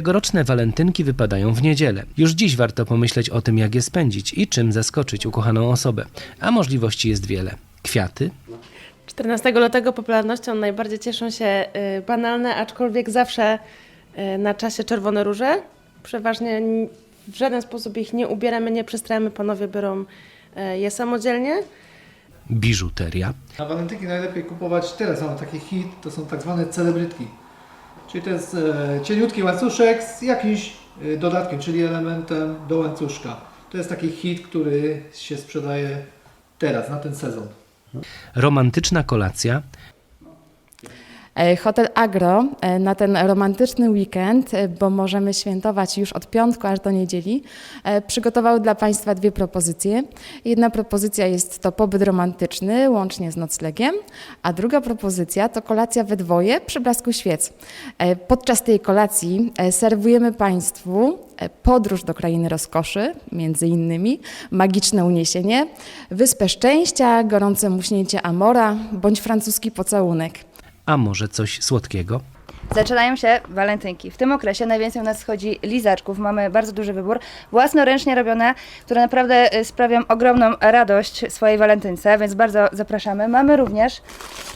Tegoroczne walentynki wypadają w niedzielę. Już dziś warto pomyśleć o tym, jak je spędzić i czym zaskoczyć ukochaną osobę. A możliwości jest wiele. Kwiaty, 14 lutego popularnością najbardziej cieszą się y, banalne, aczkolwiek zawsze y, na czasie czerwone róże. Przeważnie n- w żaden sposób ich nie ubieramy, nie przystrajamy, panowie biorą y, je samodzielnie. biżuteria, Na walentynki najlepiej kupować, teraz mamy taki hit, to są tak zwane celebrytki. Czyli to jest cieniutki łańcuszek z jakimś e, dodatkiem, czyli elementem do łańcuszka. To jest taki hit, który się sprzedaje teraz, na ten sezon. romantyczna kolacja, Hotel Agro e, na ten romantyczny weekend, e, bo możemy świętować już od piątku aż do niedzieli, e, przygotował dla Państwa dwie propozycje. Jedna propozycja jest to pobyt romantyczny łącznie z noclegiem, a druga propozycja to kolacja we dwoje przy blasku świec. E, Podczas tej kolacji e, serwujemy Państwu e, podróż do krainy rozkoszy, między innymi magiczne uniesienie, wyspę szczęścia, gorące muśnięcie Amora bądź francuski pocałunek. A może coś słodkiego? Zaczynają się walentynki. W tym okresie najwięcej u nas schodzi lizaczków. Mamy bardzo duży wybór. Własnoręcznie robione, które naprawdę y, sprawią ogromną radość swojej walentynce, więc bardzo zapraszamy. Mamy również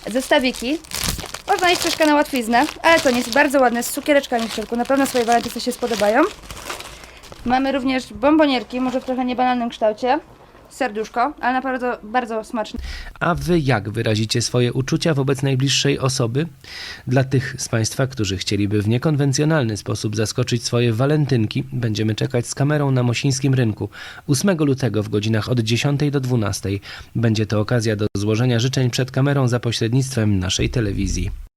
zestawiki. Można iść troszkę na łatwiznę, ale to nie jest bardzo ładne, z cukiereczkami w środku. Na pewno swojej walentynce się spodobają. Mamy również bombonierki, może w trochę niebanalnym kształcie. Serduszko, ale naprawdę bardzo smaczne. A wy jak wyrazicie swoje uczucia wobec najbliższej osoby? Dla tych z Państwa, którzy chcieliby w niekonwencjonalny sposób zaskoczyć swoje walentynki, będziemy czekać z kamerą na Mosińskim Rynku. 8 lutego w godzinach od 10 do 12 będzie to okazja do złożenia życzeń przed kamerą za pośrednictwem naszej telewizji.